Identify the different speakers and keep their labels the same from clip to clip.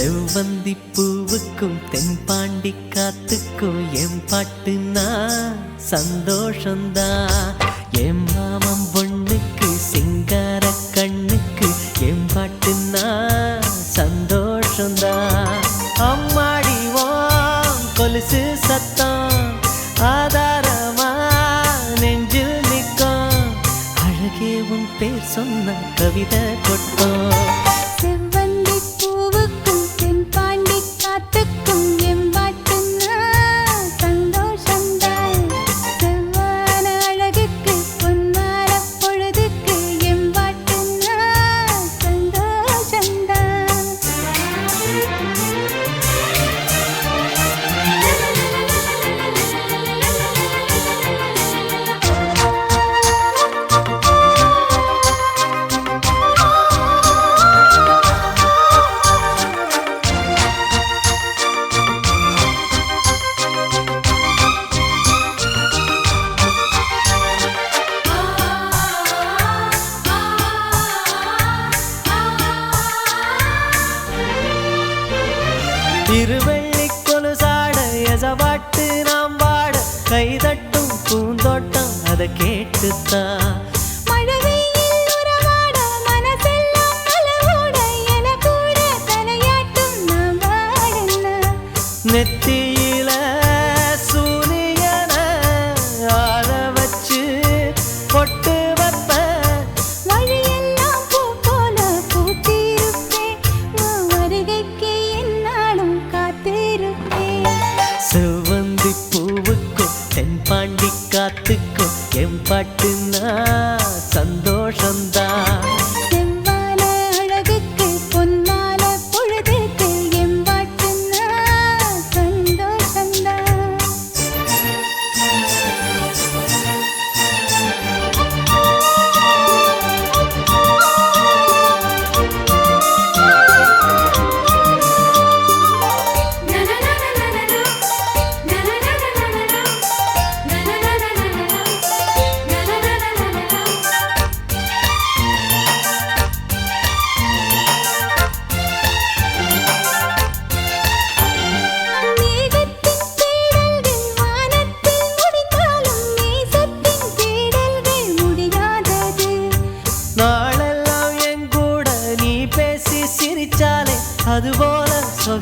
Speaker 1: செவ்வந்தி பூவுக்கும் தென்பாண்டி காத்துக்கும் என் பாட்டுனா சந்தோஷந்தா. என் மாமன் பொண்ணுக்கு சிங்கார கண்ணுக்கு என் பாட்டுனா சந்தோஷந்தா. அம்மாடிவோம் கொலுசு சத்தம் ஆதாரமா நெஞ்சில் நிற்கும். அழகே உன் பேர் சொன்ன கவிதை கொட்டோம். திருவள்ளி கொலுசாட எசவாட்டு நாம் வாட கைதட்டும் பூந்தோட்டம் அதை கேட்டுத்தான். நெத்தியில சூரியன ஆற வச்சு பொட்டு பாட்டுனா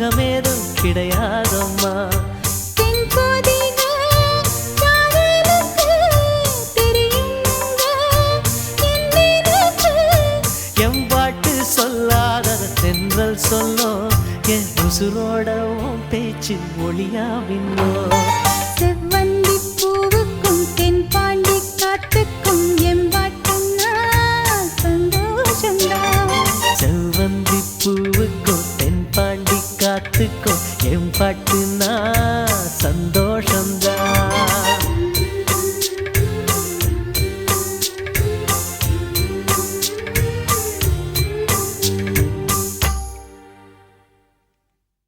Speaker 1: சுகமேதும் கிடையாதம்மா.
Speaker 2: தென்பொதிக காதலுக்கு தெரியுங்க என்னிருக்கு
Speaker 1: என் பாட்டு சொல்லாதத தென்றல் சொல்லோ என் உசுரோட உன் பேச்சு ஒளியாவின்னோ
Speaker 2: செவ்வந்தி பூவுக்கும் தென்பாண்டி காத்துக்கும் எம்பாட்டுன்னா
Speaker 1: பார்த்துக்கோ. என் பாட்டு நான்